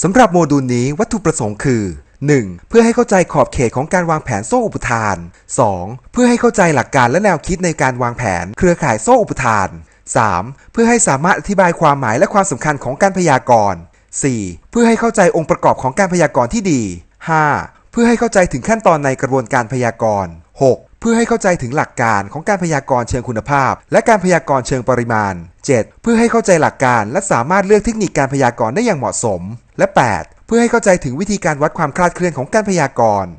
สำหรับโมดูลนี้วัตถุประสงค์คือ 1. เพื่อให้เข้าใจขอบเขตของการวางแผนโซ่อุปทาน 2. เพื่อให้เข้าใจหลักการและแนวคิดในการวางแผน เครือข่ายโซ่อุปทาน 3. เพื่อให้สามารถอธิบายความหมายและความสำคัญของการพยากรณ์ 4. เพื่อให้เข้าใจองค์ประกอบของการพยากรณ์ที่ดี 5. เพื่อให้เข้าใจถึงขั้นตอนในกระบวนการพยากรณ์ 6. เพื่อให้เข้าใจถึงหลักการของการพยากรณ์เชิงคุณภาพ และการพยากรณ์เชิงปริมาณ 7. เพื่อให้เข้าใจหลักการ และสามารถเลือกเทคนิคการพยากรณ์ได้อย่างเหมาะสม และ 8. เพื่อให้เข้าใจถึงวิธีการวัดความคลาดเคลื่อนของการพยากรณ์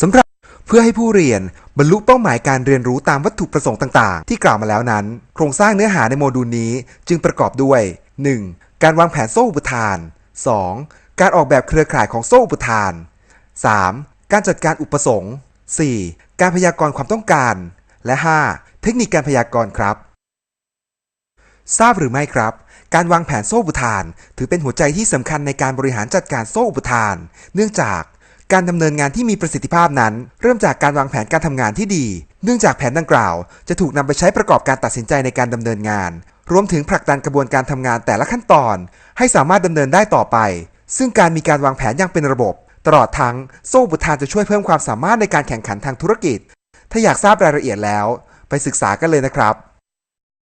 สำหรับเพื่อให้ผู้เรียนบรรลุเป้าหมายการเรียนรู้ตามวัตถุประสงค์ต่าง ๆ ที่กล่าวมาแล้วนั้น โครงสร้างเนื้อหาในโมดูลนี้จึงประกอบด้วย 1. การวางแผนโซ่อุปทาน 2. การออกแบบเครือข่ายของโซ่อุปทาน 3. การจัดการอุปสงค์ 4. การพยากรณ์ความต้องการ และ 5. เทคนิคการพยากรณ์ครับ ทราบหรือไม่ครับ การวางแผนโซ่อุปทาน ถือเป็นหัวใจที่สำคัญในการบริหารจัดการโซ่อุปทาน เนื่องจากการดำเนินงานที่มีประสิทธิภาพนั้น เริ่มจากการวางแผนการทำงานที่ดี เนื่องจากแผนดังกล่าว จะถูกนำไปใช้ประกอบการตัดสินใจในการดำเนินงาน รวมถึงผลักดันกระบวนการทำงานแต่ละขั้นตอน ให้สามารถดำเนินได้ต่อไป ซึ่งการมีการวางแผนอย่างเป็นระบบ ตลอดทั้งโซ่บุทานจะช่วยเพิ่มความสามารถในการแข่งขันทางธุรกิจ ถ้าอยากทราบรายละเอียดแล้ว ไปศึกษากันเลยนะครับ